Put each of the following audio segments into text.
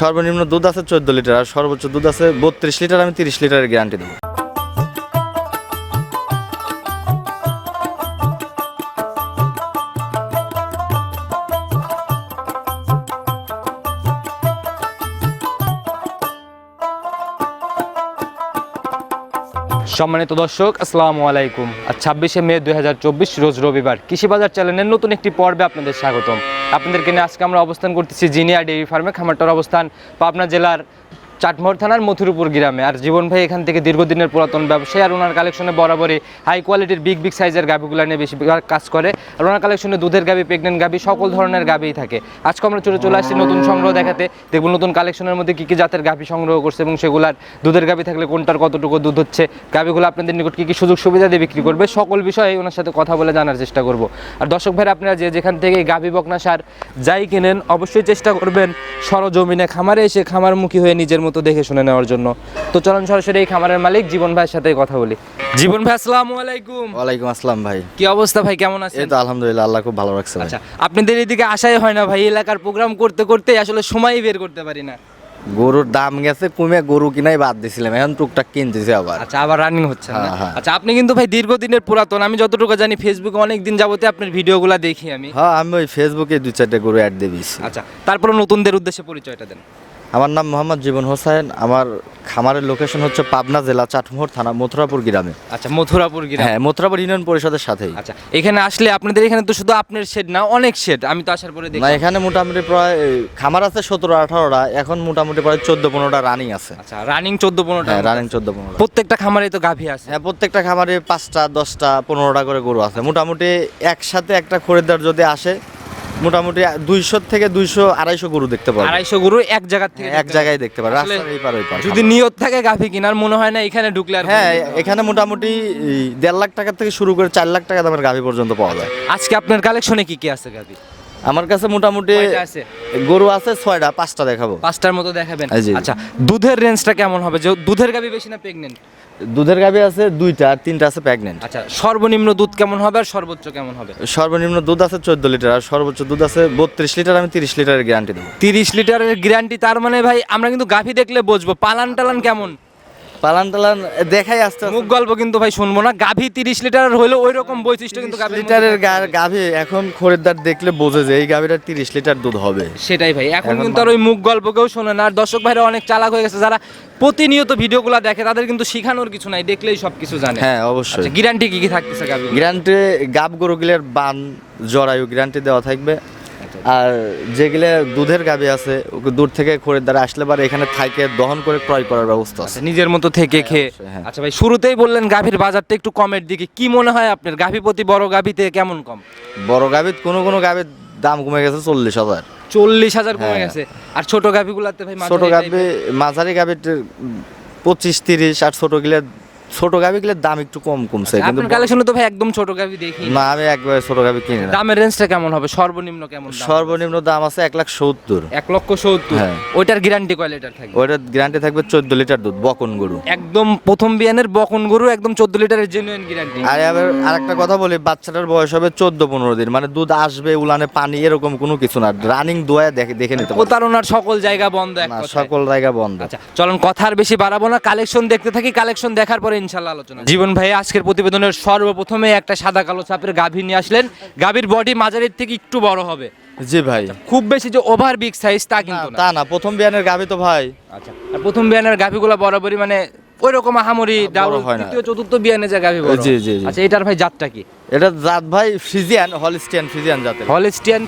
সর্বনিম্ন দুধ আছে চোদ্দ লিটার, আর সর্বোচ্চ দুধ আছে বত্রিশ লিটার, আমি তিরিশ লিটারের গ্যারান্টি দেবো। সম্মানিত দর্শক, আসসালামু আলাইকুম। আর ছাব্বিশে মে দুই হাজার চব্বিশ, রোজ রবিবার কৃষি বাজার চ্যানেলের নতুন একটি পর্বে আপনাদের স্বাগতম। আপনাদেরকে নিয়ে আজকে আমরা অবস্থান করতেছি জিনিয়া ডেইরি ফার্মে, খামারটার অবস্থান পাবনা জেলার চাটমোহর থানার মথুরপুর গ্রামে। আর জীবন ভাই এখান থেকে দীর্ঘদিনের পুরাতন ব্যবসায়ী আর ওনার কালেকশনে বরাবরই হাই কোয়ালিটির বিগ বিগ সাইজের গাভিগুলো নিয়ে বেশি কাজ করে। আর ওনার কালেকশনে দুধের গাভি প্রেগনেন্ট গাভি, সকল ধরনের গাভিই থাকে। আজকে আমরা চলে চলে আসছি নতুন সংগ্রহ দেখাতে। দেখব নতুন কালেকশনের মধ্যে কী কী জাতের গাভি সংগ্রহ করছে এবং সেগুলার দুধের গাভি থাকলে কোনটার কতটুকু দুধ হচ্ছে, গাভিগুলো আপনাদের নিকট কী কী সুযোগ সুবিধা দিয়ে বিক্রি করবে, সকল বিষয়ে ওনার সাথে কথা বলে জানার চেষ্টা করব। আর দর্শক ভাইরা, আপনারা যে যেখান থেকে গাভি, বকনা সার যাই কিনেন, অবশ্যই চেষ্টা করবেন সরজমিনে খামারে এসে খামারমুখী হয়ে নিজের মতো দেখে শুনে নেওয়ার জন্য। তো চলুন সরাসরি এই খামারের মালিক জীবন ভাইয়ের সাথে কথা বলি। জীবন ভাই আসসালামু আলাইকুম। ওয়ালাইকুম আসসালাম ভাই। কি অবস্থা ভাই কেমন এই আছেন তো আলহামদুলিল্লাহ আল্লাহ খুব ভালো রাখছে আচ্ছা আপনাদের এদিকে আশাই হয় না ভাই এলাকার প্রোগ্রাম করতে করতে আসলে সময়ই বের করতে পারি না। গরুর দাম গেছে কমে গরু কিনাই বাদ দিছিলাম এখন টুকটাক কিনতেছি আবার। আচ্ছা আবার রানিং হচ্ছে না? হ্যাঁ, হ্যাঁ। আচ্ছা আপনি কিন্তু ভাই দীর্ঘদিনের পুরাতন আমি যতটুকু জানি ফেসবুকে অনেক দিন যাবতে আপনার ভিডিওগুলো দেখি আমি। হ্যাঁ আমি ওই ফেসবুকে দুই চারটে গরু অ্যাড দিয়ে দিয়েছি। আচ্ছা তারপরে নতুনদের উদ্দেশ্যে পরিচয়টা দেন। আমার নাম মোহাম্মদ জীবন হোসেন আমার খামারের লোকেশন হচ্ছে পাবনা জেলা চাটমোহর থানা মথুরাপুর গ্রামে। আচ্ছা মথুরাপুর গ্রাম। হ্যাঁ মথুরাপুর ইউনিয়ন পরিষদের সাথেই। আচ্ছা এখানে আসলে আপনাদের এখানে তো শুধু আপনার শেড না অনেক শেড। আমি তো আসার পরে দেখি না এখানে মোটামুটি প্রায় খামার আছে সতেরো আঠারোটা এখন মোটামুটি প্রায় চোদ্দ পনেরোটা রানিং আছে। আচ্ছা রানিং চোদ্দ পনেরোটা হ্যাঁ রানিং চোদ্দ পনেরোটা। প্রত্যেকটা খামারে তো গাভী আছে। হ্যাঁ প্রত্যেকটা খামারে পাঁচটা দশটা পনেরোটা করে গরু আছে। মোটামুটি একসাথে একটা খরিদ্দার যদি আসে মোটামুটি দুইশো থেকে দুইশো আড়াইশো গরু দেখতে পারবে। আড়াইশো গরু এক জায়গা থেকে এক জায়গায় দেখতে পারবে। রাস্তার এই পার ওই পার যদি নিয়ত থাকে গাফি কিনার মনে হয় না এখানে ঢুকলে হ্যাঁ এখানে মোটামুটি দেড় লাখ টাকা থেকে শুরু করে চার লাখ টাকা দামের গাভি পর্যন্ত পাওয়া যায়। আজকে আপনার কালেকশনে কি কি আছে গাভী? আমার কাছে মোটামুটি আছে? গরু আছে ছয়টা পাঁচটা দেখাবো। পাঁচটার মতো দেখাবেন। আচ্ছা দুধের রেঞ্জটা কেমন হবে? যে দুধের গাভী বেশি না প্রেগনেন্ট দুধের গাভি আছে দুইটা আর তিনটা আছে প্রেগনেন্ট আচ্ছা সর্বনিম্ন দুধ কেমন হবে আর সর্বোচ্চ কেমন হবে? সর্বনিম্ন দুধ আছে চোদ্দ লিটার আর সর্বোচ্চ দুধ আছে বত্রিশ লিটার আমি তিরিশ লিটারের গ্যারান্টি দেবো। তিরিশ লিটারের গ্যারান্টি তার মানে ভাই আমরা কিন্তু গাভী দেখলে বুঝব। পালান টালান কেমন? পালান টালান দেখাই আসতে মুখ গল্প কিন্তু ভাই শুনব না। গাভী তিরিশ লিটারের হলে ওই রকম বৈশিষ্ট্য কিন্তু লিটারের। গাভি এখন খরিদ্দার দেখলে বোঝে যে এই গাভিটা তিরিশ লিটার দুধ হবে। সেটাই ভাই। এখন কিন্তু আর ওই মুখ গল্প কেউ শোনে না। আর দর্শক ভাইরা অনেক চালাক হয়ে গেছে। যারা প্রতিনিয়ত ভিডিওগুলো দেখে তাদের কিন্তু শিখানোর কিছু নাই। দেখলেই সব কিছু জানে। হ্যাঁ অবশ্যই। আচ্ছা গ্যারান্টি কি কি থাকতেছে গাভী গ্যারান্টি গাব গরুগুলের বান জরায়ু গ্যারান্টি দেওয়া থাকবে। আর যেগুলো দুধের গাবি আছে দূর থেকে খরিদ্দার আসলে পারে এখানে থাইকে দহন করে ক্রয় করার ব্যবস্থা আছে। আচ্ছা নিজের মতো থেকে খেয়ে। হ্যাঁ। আচ্ছা ভাই শুরুতেই বললেন গাভীর বাজারটা একটু কমের দিকে। কি মনে হয় আপনার? গাভী প্রতি বড় গাভীতে কেমন কম? বড় গাবির কোনো কোনো গাভীর দাম কমে গেছে চল্লিশ হাজার। চল্লিশ হাজার কমে হ্যাঁ। গেছে। আর ছোট গাভীগুলাতে ভাই ছোট type মাঝারি গাভীর পঁচিশ তিরিশ আর ছোট গিলে ছোট গাবিগুলোর দাম একটু কম কমছে এর। কিন্তু আপনার কালেকশনে তো ভাই একদম ছোট গাভী দেখি। না আমি একবারে ছোট গাবি কিনি না। দামের রেঞ্জটা কেমন হবে? সর্বনিম্ন কেমন দাম? সর্বনিম্ন দাম আছে এক লাখ সত্তর। এক লক্ষ সত্তর? হ্যাঁ। ওইটার গ্যারান্টি কয় লিটার থাকবে? ওইটার গ্যারান্টি থাকবে চোদ্দ লিটার দুধ বকন গরু। একদম প্রথম বিয়ানের বকন গরু একদম চোদ্দ লিটারের জেনুইন গ্যারান্টি আর আবার আরেকটা কথা বলি বাচ্চাটার বয়স হবে চোদ্দ পনেরো দিন। মানে দুধ আসবে উলানে পানি এরকম কোনো কিছু না। রানিং দোয়া দেখে দেখে নিতে পারবে প্রতারণার সকল জায়গা বন্ধ এক না কথায়। সকল জায়গা বন্ধ। আচ্ছা চলুন কথা আর বেশি বাড়াবো না। কালেকশন দেখতে থাকি কালেকশন দেখার পরে ইনশাল্লাহ আলোচনা জীবন ভাই আজকের প্রতিবেদনের সর্বপ্রথমে একটা সাদা কালো চাপের গাভী নিয়ে আসলেন। গাভীর বডি মাঝারির থেকে একটু বড় হবে। জি ভাই। খুব বেশি যে ওভার বিগ সাইজ তা কিন্তু তা না প্রথম বিয়ানের গাভী তো ভাই। আচ্ছা আর প্রথম বিয়ানের গাভীগুলো বরাবরই মানে ওই রকম আহামরি হয় না। চতুর্থ বিয়ানে জি, জি। আচ্ছা এটার ভাই জাতটা কি? এটা জাত ভাই ফ্রিজিয়ান হলিস্টিয়ান ফ্রিজিয়ান জাতের। হলিস্টিয়ান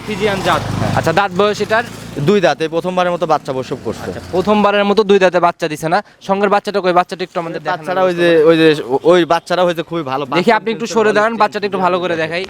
জাত। আচ্ছা দাঁত বয়স এটার? দুই দাঁতে প্রথমবারের মতো বাচ্চা প্রসব করছে। প্রথমবারের মতো দুই দাঁতে বাচ্চা দিছে না? সঙ্গের বাচ্চাটা কই? বাচ্চাটা একটু আমাদের বাচ্চারা ওই যে ওই যে ওই বাচ্চারা হয়েছে খুবই ভালো দেখি আপনি একটু সরে দাঁড়ান বাচ্চাটা একটু ভালো করে দেখাই।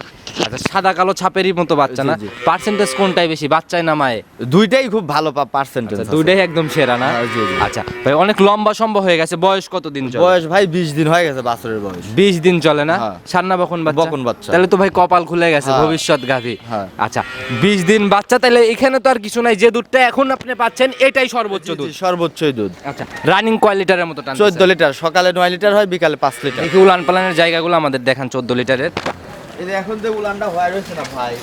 আচ্ছা সাদা কালো ছাপেরই মতো বাচ্চা না। পার্সেন্টেজ কোনটাই বেশি? বাচ্চায় না মায়ে দুইটাই খুব ভালো পার্সেন্টেজ আচ্ছা, দুইটাই একদম সেরা না? হ্যাঁ। আচ্ছা ভাই অনেক লম্বা সম্ভব হয়ে গেছে বয়স কত দিন চলে? বয়স ভাই বিশ দিন হয়ে গেছে বাছরের বয়স। বিশ দিন চলে না? হ্যাঁ। সান্না বখন বাচ্চা? বকন বাচ্চা। তাহলে তো ভাই কপাল খুলে গেছে হ্যাঁ। ভবিষ্যৎ গাভী হ্যাঁ। আচ্ছা বিশ দিন বাচ্চা তাহলে এখানে তো আর কিছু নাই যে দুধটা এখন আপনি পাচ্ছেন এটাই সর্বোচ্চ দুধ। সর্বোচ্চই দুধ। আচ্ছা রানিং কয় লিটারের মতো টান চোদ্দ লিটার সকালে নয় লিটার হয় বিকালে পাঁচ লিটার। উলান পালানের জায়গাগুলো আমাদের দেখান চোদ্দ লিটারের। এখন যে উলানটা হয়ে রয়েছে না ভাই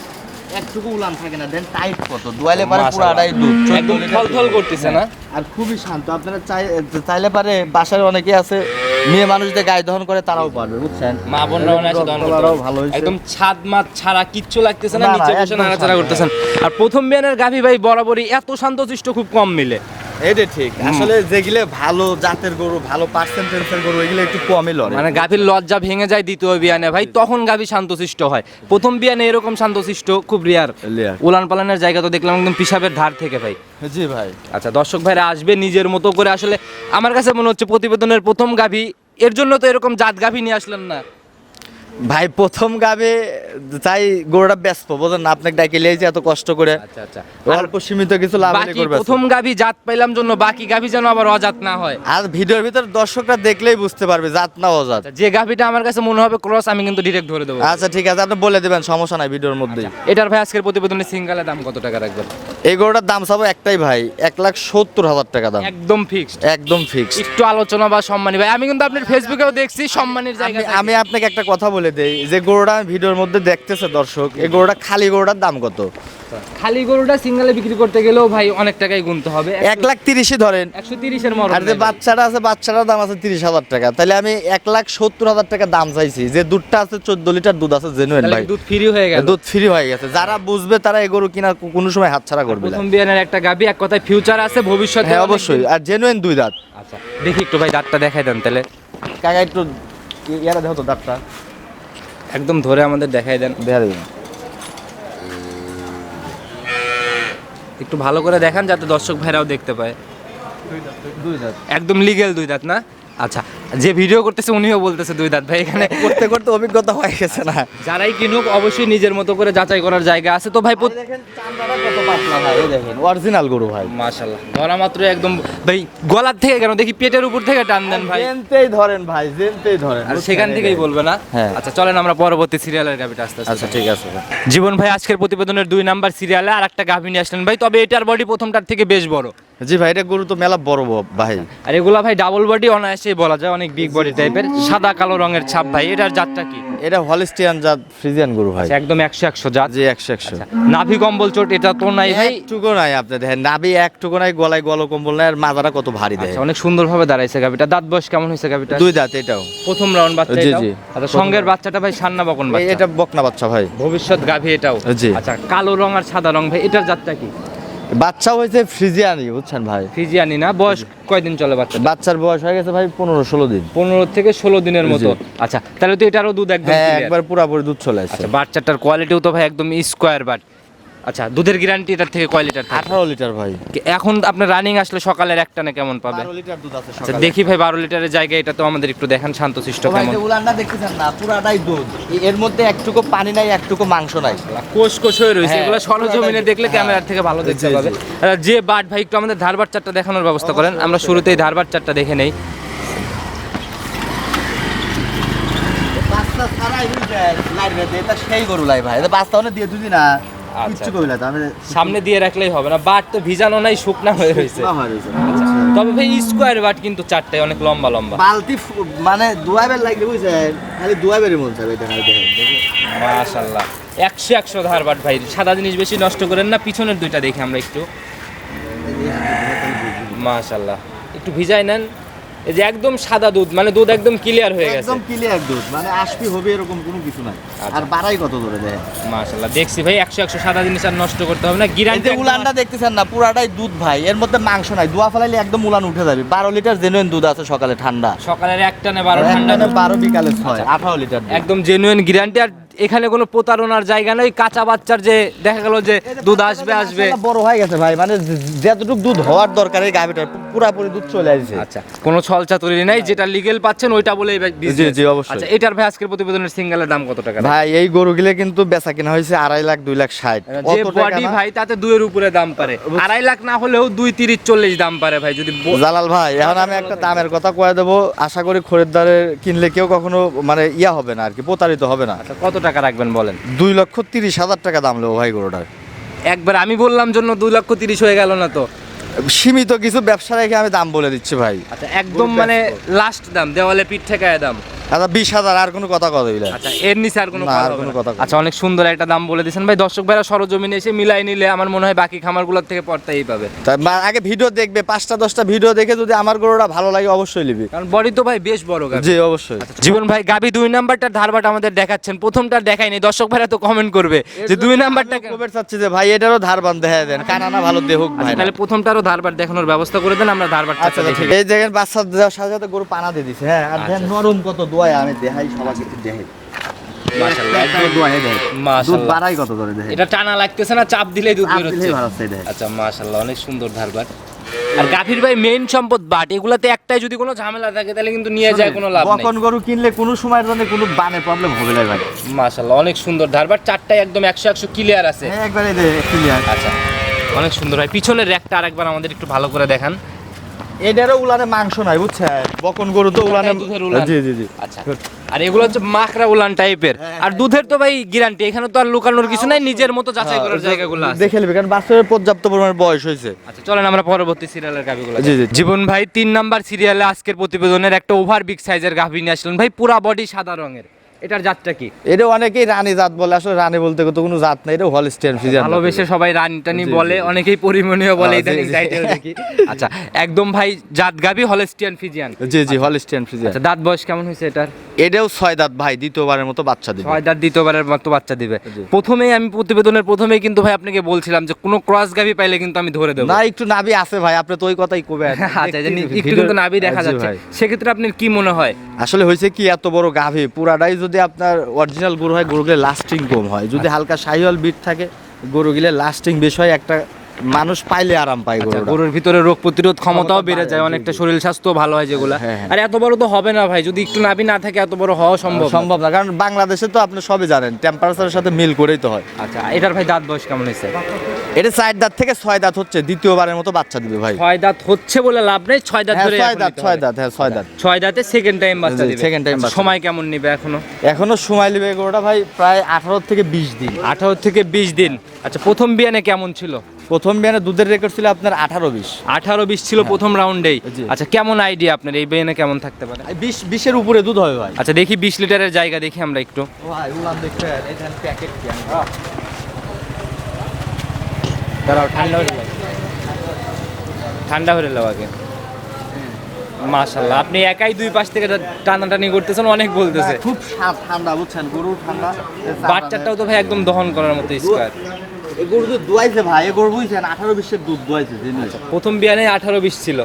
একটুকু উলান থাকে না দেন টাইট কত? দোয়ালে পারে পুরো আড়াই দুধ একদম থলথল করতেছে না? আর খুবই শান্ত। আপনারা চাই চাইলে পারে বাসার অনেকে আছে মেয়ে মানুষদের গায়ে দহন করে তারাও পারবে বুঝছেন? মা বোনরা অনেক আছে দহন করতে। ভালো একদম ছাদ মাছ ছাড়া কিচ্ছু লাগতেছে না, নিচে বসে নাড়াচাড়া করতেছেন। আর প্রথম বিয়ানের গাভী ভাই বরাবরই এত শান্তশিষ্ট খুব কম মিলে। এটা ঠিক। আসলে যেগুলো ভালো জাতের গরু ভালো পার্সেন্টেন্সের গরু এগুলো একটু কমই লড়ে। মানে গাভীর লজ্জা ভেঙে যায় দ্বিতীয় বিয়ানে। ভাই তখন গাভী শান্তশিষ্ট হয়। প্রথম বিয়ানে এরকম শান্তশিষ্ট খুব রিয়ার Rare। উলান পালানের জায়গা তো দেখলাম একদম পিসাবের ধার থেকে ভাই। জি ভাই। আচ্ছা দর্শক ভাইরা আসবে নিজের মতো করে। আসলে আমার কাছে মনে হচ্ছে প্রতিবেদনের প্রথম গাভী এর জন্য তো এরকম জাত গাভী নিয়ে আসলেন না। ভাই প্রথম গাবে তাই গরুটা ব্যস্ত বোঝেন না আপনাকে ডাকে লিয়েছে এত কষ্ট করে। আচ্ছা আচ্ছা। অল্প সীমিত কিছু লাভ বাকি করবে প্রথম গাভী জাত পাইলাম জন্য বাকি গাভী যেন আবার অজাত না হয়। আর ভিডিওর ভিতর দর্শকরা দেখলেই বুঝতে পারবে জাত না অজাত। আচ্ছা, যে গাভীটা আমার কাছে মনে হবে ক্রস আমি কিন্তু ডিরেক্ট ধরে দেবো। আচ্ছা ঠিক আছে আপনি বলে দিবেন সমস্যা নাই ভিডিওর মধ্যেই। এটার ভাই আজকের প্রতিবেদনের সিঙ্গালের দাম কত টাকা রাখবেন? এই গরুটার দাম চাবো একটাই ভাই এক লাখ সত্তর হাজার টাকা দাম। একদম ফিক্সড একদম ফিক্স একটু আলোচনা বা সম্মানী ভাই আমি কিন্তু আপনার ফেসবুকেও দেখছি সম্মানের জায়গা আমি আপনাকে একটা কথা বলে দেই যে গরুটা ভিডিওর মধ্যে দেখতেছে দর্শক এই গরুটা খালি গরুটার দাম কত? খালি গরুটা সিঙ্গেলে বিক্রি করতে গেলেও ভাই অনেক টাকাই গুনতে হবে। এক লাখ তিরিশই ধরেন। একশো তিরিশের মরণ আর যে বাচ্চাটা আছে বাচ্চাটার দাম আছে তিরিশ হাজার টাকা। তাহলে আমি এক লাখ সত্তর হাজার টাকা দাম চাইছি। যে দুধটা আছে চোদ্দ লিটার দুধ আছে জেনুয়েন ভাই। দুধ ফ্রি হয়ে গেল। দুধ ফ্রি হয়ে গেছে। যারা বুঝবে তারা এই গরু কিনা কোনো সময় হাতছাড়া করবে প্রথম বিয়ানের একটা গাবি এক কথায় ফিউচার আছে ভবিষ্যতে হ্যাঁ অবশ্যই। আর জেনুয়েন দুই দাঁত। আচ্ছা দেখি একটু ভাই দাঁতটা দেখাই দেন তাহলে। কাকা একটু ইয়ারা দেখো তো দাঁতটা। একদম ধরে আমাদের দেখাই দেন। দেখা দেবেন একটু ভালো করে দেখান যাতে দর্শক ভাইরাও দেখতে পায়। দুই দাঁত একদম লিগেল দুই দাঁত না? আচ্ছা যে ভিডিও করতেছে উনিও বলতেছে দুই দাঁত ভাই এখানে করতে করতে অভিজ্ঞতা হয়ে গেছে না। যারাই কিনুক অবশ্যই নিজের মতো করে যাচাই করার জায়গা আছে। তো ভাই দেখেন চামড়াটা কত পাতলা ভাই দেখেন অরিজিনাল গরু ভাই। মাশাল্লাহ ধরা মাত্র একদম ভাই গলার থেকে কেন? দেখি পেটের উপর থেকে টান দেন ভাই। জেনতেই ধরেন ভাই জেনতেই ধরেন আর সেখান থেকেই বলবে না? হ্যাঁ। আচ্ছা চলেন আমরা পরবর্তী সিরিয়ালের গাভিটা আস্তে আস্তে আচ্ছা ঠিক আছে জীবন ভাই আজকের প্রতিবেদনের দুই নাম্বার সিরিয়ালে আর একটা গাভি নিয়ে আসলেন ভাই তবে এটার বডি প্রথমটার থেকে বেশ বড়। জি ভাই এটা গরু তো মেলা বড় ভাই। আর এগুলা ভাই ডাবল বডি অনায়াসেই বলা যায় অনেক বিগ বডি টাইপের সাদা কালো রঙের ছাপ ভাই এটার জাতটা কি? এটা হলিস্টিয়ান জাত ফ্রিজিয়ান গরু ভাই। আচ্ছা, একদম একশো একশো জাত। জি একশো একশো। আচ্ছা, নাভি কম্বল চোট এটা তো নাই ভাই। নাই আপনি দেখেন একটুকু নাই গলায় গল কম্বল নাই আর মাথাটা কত ভারী দেয় আচ্ছা, অনেক সুন্দরভাবে দাঁড়াইছে গাভিটা। দাঁত বয়স কেমন হয়েছে গাভিটা দুই দাঁত এটাও। প্রথম রাউন্ড বাচ্চা জি, জি। সঙ্গের বাচ্চাটা ভাই সান্না বকন বাচ্চা। এটা বকনা বাচ্চা ভাই। ভবিষ্যৎ গাভি এটাও। জি। আচ্ছা কালো রং আর সাদা রং ভাই এটার জাতটা কি? বাচ্চা হয়েছে ফ্রিজিয়ানি বুঝছেন ভাই? ফ্রিজিয়ানি না বয়স কয়দিন চলে বাচ্চা? বাচ্চার বয়স হয়ে গেছে ভাই পনেরো ষোলো দিন। পনেরো থেকে ষোলো দিনের মতো। আচ্ছা তাহলে তো এটারও দুধ একদম হ্যাঁ একবার পুরাপুরি দুধ চলে আসছে। আচ্ছা বাচ্চাটার কোয়ালিটিও তো ভাই একদম স্কোয়ার বাট আচ্ছা দুধের গ্যারান্টি এটার থেকে কয় লিটার আঠারো লিটার ভাই। এখন আপনার রানিং আসলে সকালের একটানে কেমন পাবে? লিটার দুধ আছে আচ্ছা দেখি ভাই বারো লিটারের জায়গায় এটা তো আমাদের একটু দেখান শান্তশিষ্ট ভাই কেমন? যে উলানটা দেখতেছেন না পুরাটাই দুধ। এর মধ্যে একটুকু পানি নাই একটুকু মাংস নাই। কোষ কোষ হয়ে রয়েছে হ্যাঁ, এগুলো সরজমিনে দেখলে হ্যাঁ। ক্যামেরার থেকে ভালো দেখতে জি, পাবে। আচ্ছা, যে বাট ভাই একটু আমাদের ধারবার চারটা দেখানোর ব্যবস্থা করেন। আমরা শুরুতেই ধারবার চারটা দেখে নেই। বাচ্চা ছাড়াই লাইট এটা সেই গরু লাই ভাই এটা বাচ্চা অনেক দিয়ে দুদিন না। কিচ্ছু না আমি সামনে দিয়ে রাখলেই হবে না বাট তো ভিজানো নাই শুকনা হয়ে রয়েছে। রয়েছে। তবে ভাই স্কোয়ার বাট কিন্তু চারটায় অনেক লম্বা লম্বা। বালতি মানে দুয়াবের লাগবে বুঝছেন খালি দুয়াইবেরই মন চাবে এটা একশো একশো ধার বাট ভাই সাদা জিনিস বেশি নষ্ট করেন না পিছনের দুইটা দেখি আমরা একটু। মাশাল্লাহ। একটু ভিজাই নেন। এই যে একদম সাদা দুধ মানে দুধ একদম ক্লিয়ার হয়ে গেছে। একদম ক্লিয়ার দুধ মানে আসবি হবে এরকম কোনো কিছু নাই। আচ্ছা। আর বাড়াই কত ধরে দেয়? মাশাল্লাহ দেখছি ভাই একশো একশো সাদা জিনিস আর নষ্ট করতে হবে না গিরান্টি উলানটা দেখতেছেন না পুরাটাই দুধ ভাই এর মধ্যে মাংস নাই দোয়া ফেলাইলে একদম উলান উঠে যাবে। বারো লিটার জেনুইন দুধ আছে সকালে ঠান্ডা। সকালের একটানে বারো ঠান্ডা একটানে দুধ। বারো বিকালে ছয় আঠারো লিটার একদম জেনুইন গ্যারান্টি আর এখানে কোনো প্রতারণার জায়গা নেই। কাঁচা বাচ্চার যে দেখা গেল যে দুধ আসবে আসবে। বড় হয়ে গেছে ভাই মানে যতটুকু দুধ হওয়ার দরকার এই গাভিটার পুরাপুরি দুধ চলে আসছে। আচ্ছা কোনো ছলচা তৈরি নাই যেটা লিগেল পাচ্ছেন ওইটা business। জি, জি, অবশ্যই। আচ্ছা এটার ভাই আজকের প্রতিবেদনের সিঙ্গেলের দাম কত টাকা? ভাই এই গরুগুলো কিন্তু বেচা কিনা হয়েছে আড়াই লাখ দুই লাখ ষাট। যে বডি ভাই তাতে দুইয়ের উপরে দাম পারে। আড়াই লাখ না হলেও দুই তিরিশ চল্লিশ দাম পারে ভাই যদি জালাল ভাই এখন আমি একটা দামের কথা কয়ে দেবো। আশা করি খরিদ্দারের কিনলে কেউ কখনো মানে ইয়া হবে না আর কি প্রতারিত হবে না। আচ্ছা কত টাকা রাখবেন বলেন? দুই লক্ষ তিরিশ হাজার টাকা দাম নেব ভাই গরুটার। একবার আমি বললাম জন্য দুই লক্ষ তিরিশ হয়ে গেল না তো। সীমিত কিছু ব্যবসা রেখে আমি দাম বলে দিচ্ছি ভাই। আচ্ছা একদম মানে লাস্ট দাম দেওয়ালে পিঠ ঠেকায় দাম। আচ্ছা বিশ হাজার আর কোনো কথা কথা দিলে আচ্ছা এর নিচে আর কোনো আর কোনো কথা আচ্ছা অনেক সুন্দর একটা দাম বলে দিয়েছেন। ভাই দর্শক ভাইরা সরজমিনে এসে মিলাই নিলে আমার মনে হয় বাকি খামারগুলোর থেকে পড়তেই পাবে। তা আগে ভিডিও দেখবে পাঁচটা দশটা ভিডিও দেখে যদি আমার গরুটা ভালো লাগে অবশ্যই নিবি। কারণ বডি তো ভাই বেশ বড় গাভী জি অবশ্যই। জীবন ভাই গাবি দুই নাম্বারটার ধারবাট আমাদের দেখাচ্ছেন। প্রথমটা দেখাইনি দর্শক ভাইরা তো কমেন্ট করবে। যে দুই নাম্বারটা কবে চাচ্ছি যে ভাই এটারও ধারবান দেখা দেন কানানা ভালো দেহুক ভাই আচ্ছা, তাহলে প্রথমটারও ধারবাট দেখানোর ব্যবস্থা করে দেন আমরা ধারবাটটা আচ্ছা দেখি ঠিক এই দেখেন বাচ্চা দেওয়ার সাথে সাথে গরু পানা দিয়ে দিছে হ্যাঁ আর আচ্ছা। দেখেন নরম কত দোয়ায় আমি দেখাই সবাইকে একটু দেখাই। দেয় এটা টানা লাগতেছে না চাপ দিলেই দুধ আচ্ছা মাশাআল্লাহ অনেক সুন্দর আর গাভীর ভাই মেইন সম্পদ বাট এগুলাতে একটাই যদি কোনো ঝামেলা থাকে তাহলে কিন্তু নিয়ে যায় কোনো লাভ বকন গরু কিনলে কোনো সময়ের জন্য কোনো বানে প্রবলেম হবে না ভাই। মাশাআল্লাহ অনেক সুন্দর চারটাই একদম একশো একশো ক্লিয়ার আছে। হ্যাঁ একবারে ক্লিয়ার আচ্ছা। অনেক সুন্দর হয়। পিছনের র্যাকটা আরেকবার আমাদের একটু ভালো করে দেখান। এটারও উলানে মাংস নাই বুঝছেন? বকন গরু তো উলানে দুধের উলান। জি জি জি। আচ্ছা। আর এগুলো হচ্ছে মাখরা উলান টাইপের। আর দুধের তো ভাই গ্যারান্টি এখানে তো আর লুকানোর কিছু নাই নিজের মতো যাচাই করার জায়গাগুলো আছে। দেখে নেবে কারণ বাচ্চাদের পর্যাপ্ত পরিমাণ বয়স হয়েছে। আচ্ছা চলেন আমরা পরবর্তী সিরিয়ালের গাভিগুলো জি, জি। জীবন ভাই তিন নাম্বার সিরিয়ালে আজকের প্রতিবেদনের একটা ওভার বিগ সাইজের গাভি নিয়ে আসলেন। ভাই পুরা বডি সাদা রঙের। এটার জাতটা কি? এটা অনেকেই রানী জাত বলে আসলে রানী বলতে তো কোনো জাত নাই এটা হলস্টেন ফিজিয়ান ভালোবেসে সবাই রানি টানি বলে অনেকেই পরিমণীয় বলে ইদানিং টাইটেল দেখি। আচ্ছা একদম ভাই জাত গাভি হলস্টিয়ান ফিজিয়ান জি জি হলস্টেন ফিজিয়ান আচ্ছা দাঁত বয়স কেমন হয়েছে এটার? এটাও ছয় দাঁত ভাই দ্বিতীয়বারের মতো বাচ্চা দিবে। ছয় দাঁত দ্বিতীয়বারের মতো বাচ্চা দিবে। প্রথমেই আমি প্রতিবেদনের প্রথমেই কিন্তু ভাই আপনাকে বলছিলাম যে কোনো ক্রস গাভি পাইলে কিন্তু আমি ধরে দেবো। না একটু নাভি আছে ভাই আপনি তো ওই কথাই কবেন আচ্ছা একটু কিন্তু নাভি দেখা যাচ্ছে। সেক্ষেত্রে আপনার কি মনে হয়? আসলে হয়েছে কি এত বড় গাভী পুরাটাই যদি আপনার অরিজিনাল গরু হয় গরুগুলো লাস্টিং কম হয়। যদি হালকা শাহিওয়াল বিট থাকে গরুগুলো লাস্টিং বেশ হয় একটা মানুষ পাইলে আরাম পায় আচ্ছা, গরুটা। গরুর ভিতরে রোগ প্রতিরোধ ক্ষমতাও বেড়ে যায় অনেকটা শরীর স্বাস্থ্য ভালো হয় যেগুলো। হ্যাঁ, হ্যাঁ। আর এত বড় তো হবে না ভাই যদি একটু নাভি না থাকে এত বড় হওয়া সম্ভব সম্ভব না কারণ বাংলাদেশে তো আপনি সবই জানেন টেম্পারেচারের সাথে মিল করেই তো হয়। আচ্ছা এটার ভাই দাঁত বয়স কেমন হয়েছে? এটা চার দাঁত থেকে ছয় দাঁত হচ্ছে দ্বিতীয়বারের মতো বাচ্চা দিবে ভাই। ছয় দাঁত হচ্ছে বলে লাভ নেই ছয় দাঁত হ্যাঁ ধরে ছয় দাঁত ছয় দাঁত হ্যাঁ ছয় দাঁত। ছয় দাঁতে সেকেন্ড টাইম বাচ্চা দিবে। time আচ্ছা, সময় কেমন নিবে এখনও? এখনও সময় নেবে গরুটা ভাই প্রায় আঠারো থেকে বিশ দিন। আঠারো থেকে বিশ দিন। আচ্ছা প্রথম বিয়ানে কেমন ছিল? প্রথম বিয়ানে দুধের রেকর্ড ছিল আপনার আঠারো বিশ। আঠারো বিশ ছিল প্রথম রাউন্ডেই আচ্ছা কেমন আইডিয়া আপনার? এই বিয়ানে কেমন থাকতে পারে? বিশ বিশের উপরে দুধ হবে ভাই। আচ্ছা দেখি বিশ লিটারের জায়গা দেখি আমরা একটু। ভাই উলান দেখছেন এখানে প্যাকেট কি দাঁড়াও ঠান্ডা হয়ে ঠান্ডা হয়ে আগে। মাশাল্লাহ আপনি একাই দুই পাশ থেকে টানাটানি করতেছেন অনেক বলতেছে। খুব ঠান্ডা বুঝছেন? গরু ঠান্ডা বাচ্চাটাও তো ভাই একদম দহন করার মতো স্কোয়ার। গরু দুধ দোয়াইছে ভাই এই গরু বুঝছেন? আঠারো বিশের দুধ দোয়াইছে প্রথম বিয়ানে আঠারো বিশ ছিল।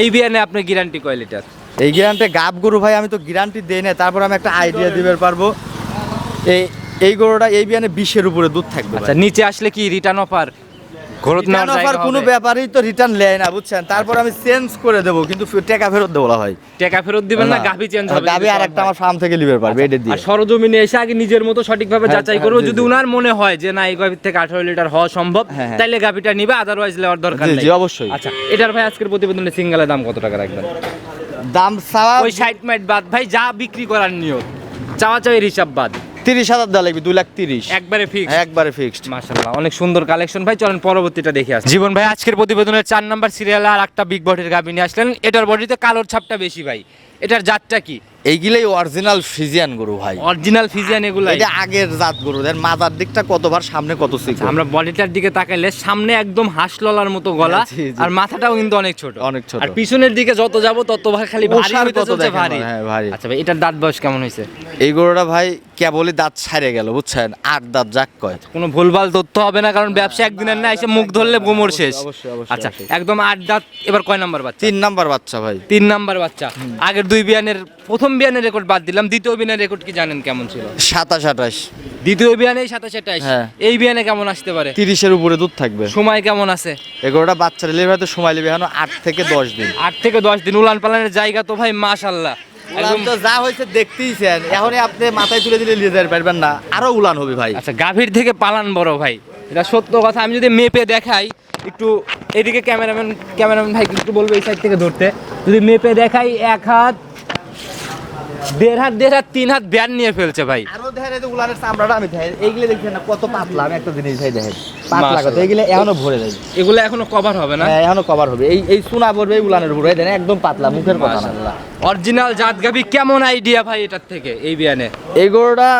এই বিয়ানে আপনার গ্যারান্টি কয় লিটার? এই গ্যারান্টি গাব গরু ভাই আমি তো গ্যারান্টি দেই না তারপর আমি একটা আইডিয়া দিতে পারব। এই এই গরুটা এই বিয়ানে বিশের উপরে দুধ থাকবে আচ্ছা নিচে আসলে কি রিটার্ন অফার রিটার্ন অফার কোনো? ব্যাপারই তো রিটার্ন নেয় না বুঝছেন তারপর আমি চেঞ্জ করে দেবো কিন্তু টাকা ফেরত দেবো ভাই টাকা ফেরত দিবেন না গাভি চেঞ্জ হবে গাভি আর একটা আমার ফার্ম থেকে লিবার পারবে এটা দিয়ে আর সরজমিনে এসে আগে নিজের মতো সঠিকভাবে হ্যাঁ, যাচাই হ্যাঁ, করব যদি জি। উনার মনে হয় যে না এই গাভির থেকে আঠারো লিটার হওয়া সম্ভব হ্যাঁ, হ্যাঁ। তাইলে গাভিটা নিবে আদারওয়াইজ নেওয়ার দরকার নেই অবশ্যই। আচ্ছা এটার ভাই আজকের প্রতিবেদনে সিঙ্গেলের দাম কত টাকা রাখবেন দাম চাওয়া ওই সাইড মাইট বাদ ভাই যা বিক্রি করার নিয়ম চাওয়া চাওয়ির হিসাব বাদ তিরিশ হাজার দেওয়া লাগবে দুই লাখ তিরিশ। একবারে ফিক্স একবারে ফিক্সড মাশাল্লাহ অনেক সুন্দর কালেকশন ভাই চলেন পরবর্তীটা দেখে আসি। জীবন ভাই আজকের প্রতিবেদনের চার নাম্বার সিরিয়ালে আর একটা বিগ বডির গাবি নিয়ে আসলেন। এটার বডিতে কালোর ছাপটা বেশি ভাই। এটার জাতটা কি? এইগুলাই অরিজিনাল ফিজিয়ান গরু ভাই। অরিজিনাল ফিজিয়ান এগুলাই। এটা আগের জাত গরু। দেন মাজার দিকটা কতবার সামনে কত সিক আমরা বডিটার দিকে তাকাইলে সামনে একদম হাঁসললার মতো গলা। আর মাথাটাও কিন্তু অনেক ছোট। অনেক ছোট। আর পিছনের দিকে যত যাব তত ভাই খালি ভারী হইতে চলছে ভারী। হ্যাঁ, ভারী। আচ্ছা ভাই এটার দাঁত বয়স কেমন হয়েছে এই গরুটা ভাই কেবলই দাঁত ছাড়ে গেল বুঝছেন? আট দাঁত যাক কয়। কোনো ভুলভাল তথ্য হবে না কারণ ব্যবসা একদিনের না এসে মুখ ধরলে গোমর শেষ। আচ্ছা একদম আট দাঁত এবার কয় নাম্বার বাচ্চা? তিন নাম্বার বাচ্চা ভাই। তিন নাম্বার বাচ্চা। আগের দুই বিয়ানের প্রথম বিয়ানের রেকর্ড বাদ দিলাম দ্বিতীয় বিয়ানের রেকর্ড কি জানেন কেমন ছিল? সাতাশ আঠাশ। দ্বিতীয় বিয়ানে সাতাশ আঠাশ। হ্যাঁ। এই বিয়ানে কেমন আসতে পারে? তিরিশের উপরে দুধ থাকবে। সময় কেমন আছে? এই গরুটা বাচ্চা রিলিভ হয়তো সময় নেবে এখন আট থেকে দশ দিন। আট থেকে দশ দিন উলান পালানের জায়গা তো ভাই মাশাল্লাহ তো যা হয়েছে দেখতেইছেন এখনই আপনি মাথায় তুলে দিলে নিয়ে যেতে পারবেন না। আরও উলান হবে ভাই। আচ্ছা গাভীর থেকে পালান বড় ভাই। এটা সত্য কথা আমি যদি মেপে দেখাই একটু এদিকে ক্যামেরাম্যান ক্যামেরাম্যান ভাই একটু বলব এই সাইড থেকে ধরতে। যদি মেপে দেখাই এক হাত দেড় হাত দেড় হাত তিন হাত ব্যান নিয়ে ফেলছে ভাই। আরও দেখেন এই উলানের চামড়াটা আমি দেখেন এইগুলো দেখছেন না কত পাতলা আমি একটা জিনিস ভাই দেখেন। পাতলা কত। এইগুলো এখনও ভরে যায় এগুলো এখনও কভার হবে না? হ্যাঁ এখনও কভার হবে। এই এই সোনা ভরবে এই উলানের উপরে দেন একদম পাতলা মুখের কথা না। অরিজিনাল জাত গাবি কেমন আইডিয়া ভাই এটার থেকে এই বিয়ানে? এই গরুটা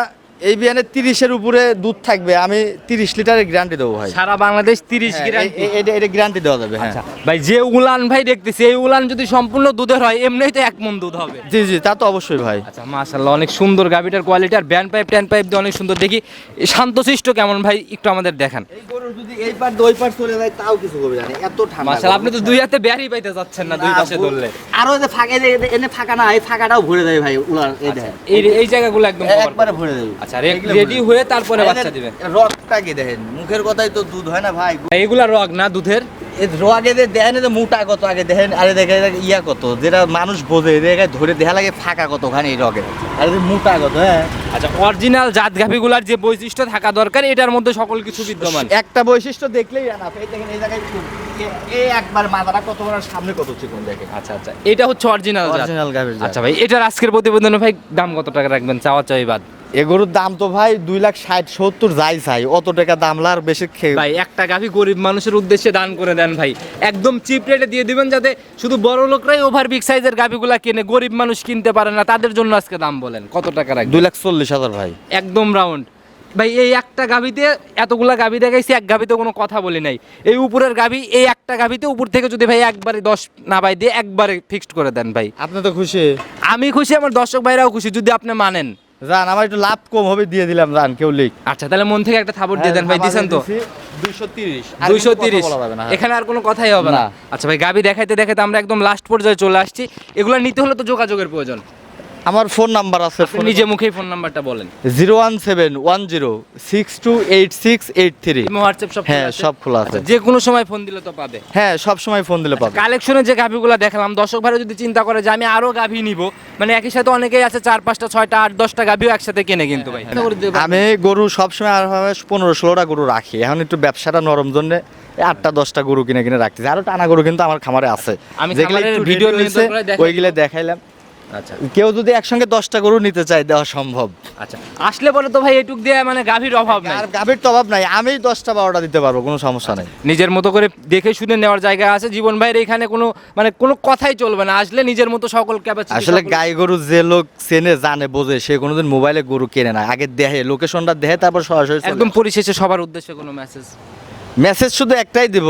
এই বিয়ানে তিরিশের উপরে দুধ থাকবে আমি তিরিশ লিটারের গ্যারান্টি দেবো ভাই। সারা বাংলাদেশ তিরিশ হ্যাঁ, এটা এটা গ্যারান্টি দেওয়া যাবে হ্যাঁ। আচ্ছা ভাই যে উলান ভাই দেখতেছি এই উলান যদি সম্পূর্ণ দুধের হয় এমনিই তো এক মন দুধ হবে। জি জি তা তো অবশ্যই ভাই। আচ্ছা মাশাল্লাহ অনেক সুন্দর গাবিটার কোয়ালিটি আর ব্যান্ড পাইপ ট্যান পাইপ দিয়ে অনেক সুন্দর। দেখি শান্তশিষ্ট কেমন ভাই একটু আমাদের দেখান। এই যদি এই পার ওই পার চলে যায় তাও কিছু করবে জানি এত ঠান্ডা মাশাল্লাহ আপনি তো দুই হাতে ব্যারি পাইতে যাচ্ছেন না দুই পাশে ধরলে। আরও যে ফাঁকা এনে ফাঁকা না এই ফাঁকাটাও ভরে দেয় ভাই উলার এই এই এই জায়গাগুলো একদম একবারে ভরে দেবে আচ্ছা রেডি হয়ে তারপরে বাচ্চা কি দেখেন? মুখের কথাই তো দুধ হয় না ভাই। এইগুলা রগ না দুধের? দেখেন মোটা কত আগে দেখেন? আরে দেখে ইয়া কত যেটা মানুষ বোঝে ধরে দেখা লাগে ফাঁকা কতখানি এই রগে আরে মোটা কত হ্যাঁ? আচ্ছা অরিজিনাল জাত গাভিগুলার যে বৈশিষ্ট্য থাকা দরকার এটার মধ্যে সকল কিছু বিদ্যমান। একটা বৈশিষ্ট্য দেখলেই জানা এই দেখেন এই জায়গায় এই একবার মাথাটা কত বড় সামনে কত চিকন আচ্ছা আচ্ছা এটা হচ্ছে অরিজিনাল অরিজিনাল গাভীর আচ্ছা ভাই এটার আজকের প্রতিবেদনে ভাই দাম কত টাকা রাখবেন? চাওয়া চাই বাদ এ গরুর দাম তো ভাই দুই লাখ ষাট সত্তর যাই চাই। অত টাকা দাম লার বেশি খেয়ে ভাই একটা গাভি গরিব মানুষের উদ্দেশ্যে দান করে দেন ভাই। একদম চিপ রেটে দিয়ে দিবেন যাতে শুধু বড় লোকরাই ওভার বিগ সাইজের গাভিগুলা কিনে গরিব মানুষ কিনতে পারে না তাদের জন্য আজকে দাম বলেন কত টাকা রাখবেন? দুই লাখ চল্লিশ হাজার ভাই। একদম রাউন্ড ভাই এই একটা গাভিতে এতগুলা গাভি দেখাইছি এক গাভিতে কোনো কথা বলি নাই। এই উপরের গাভি এই একটা গাভিতে উপর থেকে যদি ভাই একবারে দশ না ভাই দিয়ে একবারে ফিক্সড করে দেন ভাই। আপনি তো খুশি। আমি খুশি আমার দর্শক ভাইরাও খুশি যদি আপনি মানেন। জান আমার একটু লাভ কম হবে দিয়ে দিলাম জান কেউ লিখ আচ্ছা তাহলে মন থেকে একটা থাপড় দিয়ে দেন ভাই দিছেন তো? দুইশো তিরিশ। দুইশো তিরিশ। এখানে আর কোনো কথাই হবে না। না। আচ্ছা ভাই গাবি দেখাইতে দেখাইতে আমরা একদম লাস্ট পর্যায়ে চলে আসছি। এগুলা নিতে হলে তো যোগাযোগের প্রয়োজন। আমার ফোন নাম্বার আছে আপনি নিজে মুখেই ফোন নাম্বারটা বলেন। Zero one seven one zero six two eight six eight three WhatsApp সব হ্যাঁ সব খোলা আছে। যে কোনো সময় ফোন দিলে তো পাবে। হ্যাঁ সব সময় ফোন দিলে পাবে। কালেকশনে যে গাভিগুলো দেখালাম দর্শক ভাইরা যদি চিন্তা করে যে আমি আরও গাভি নিব মানে একই সাথে অনেকেই আছে চার পাঁচটা ছয়টা আট দশটা গাভিও একসাথে কেনে কিন্তু ভাই। আমি গরু সবসময় আর ভাবে পনেরো ষোলোটা গরু রাখি। এখন একটু ব্যবসাটা নরম জন্য এই আটটা দশটা গরু কিনে কিনে রাখতেছি। আরও টানা গরু কিন্তু আমার খামারে আছে। আমি যেগুলো ভিডিও দেখাই। ওইগুলো দেখাইলাম। আচ্ছা। কেউ যদি একসঙ্গে দশটা গরু নিতে চায় দেওয়া সম্ভব। আচ্ছা। আসলে পরে তো ভাই এটুক দিয়ে মানে গাভির অভাব নাই। আর গাভীর তো অভাব নাই আমি দশটা বারোটা দিতে পারব কোনো সমস্যা নেই। নিজের মতো করে দেখে শুনে নেওয়ার জায়গা আছে জীবন ভাইয়ের এখানে কোনো মানে কোনো কথাই চলবে না। আসলে নিজের মতো সকল ক্যাপাসিটি আসলে গাই গরু যে লোক চেনে জানে বোঝে সে কোনোদিন মোবাইলে গরু কেনে না। আগে দেখে লোকেশনটা দেখে তারপর সরাসরি একদম পরিশেষে সবার উদ্দেশ্যে কোনো মেসেজ মেসেজ শুধু একটাই দিব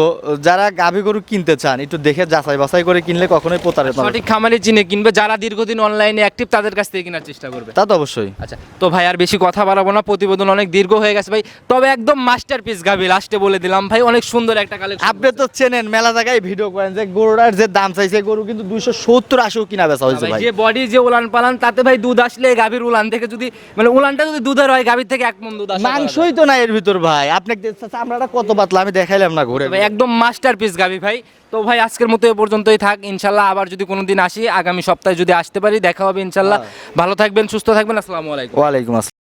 যারা গাভী গরু কিনতে চান একটু দেখে যাচাই বাছাই করে কিনলে কখনোই প্রতারিত সঠিক খামারি চিনে কিনবে যারা দীর্ঘদিন অনলাইনে অ্যাক্টিভ তাদের কাছ থেকে কেনার চেষ্টা করবে। তা তো অবশ্যই। আচ্ছা তো ভাই আর বেশি কথা বাড়াবো না প্রতিবেদন অনেক দীর্ঘ হয়ে গেছে ভাই। তবে একদম মাস্টারপিস গাবি লাস্টে বলে দিলাম ভাই অনেক সুন্দর একটা কালেকশন আপনি তো চেনেন মেলা জায়গায় ভিডিও করেন যে গরুটার যে দাম চাইছে গরু কিন্তু দুইশো সত্তর আশিও কিনা বেচা হয়েছে ভাই যে বডি যে উলান পালান তাতে ভাই দুধ আসলে গাভীর উলান থেকে যদি মানে উলানটা যদি দুধের হয় গাভীর থেকে এক মন দুধ আসে মাংসই তো না এর ভিতর ভাই। আপনি চামড়াটা কত পাতলা আমি দেখাইলাম না ঘুরে একদম মাস্টার পিস গাবি ভাই। তো ভাই আজকের মতো এ পর্যন্তই থাক। ইনশাল্লাহ আবার যদি কোনোদিন আসি আগামী সপ্তাহে যদি আসতে পারি দেখা হবে ইনশাল্লাহ। ভালো থাকবেন সুস্থ থাকবেন। আসসালামু আলাইকুম। ওয়ালাইকুম আসসালাম।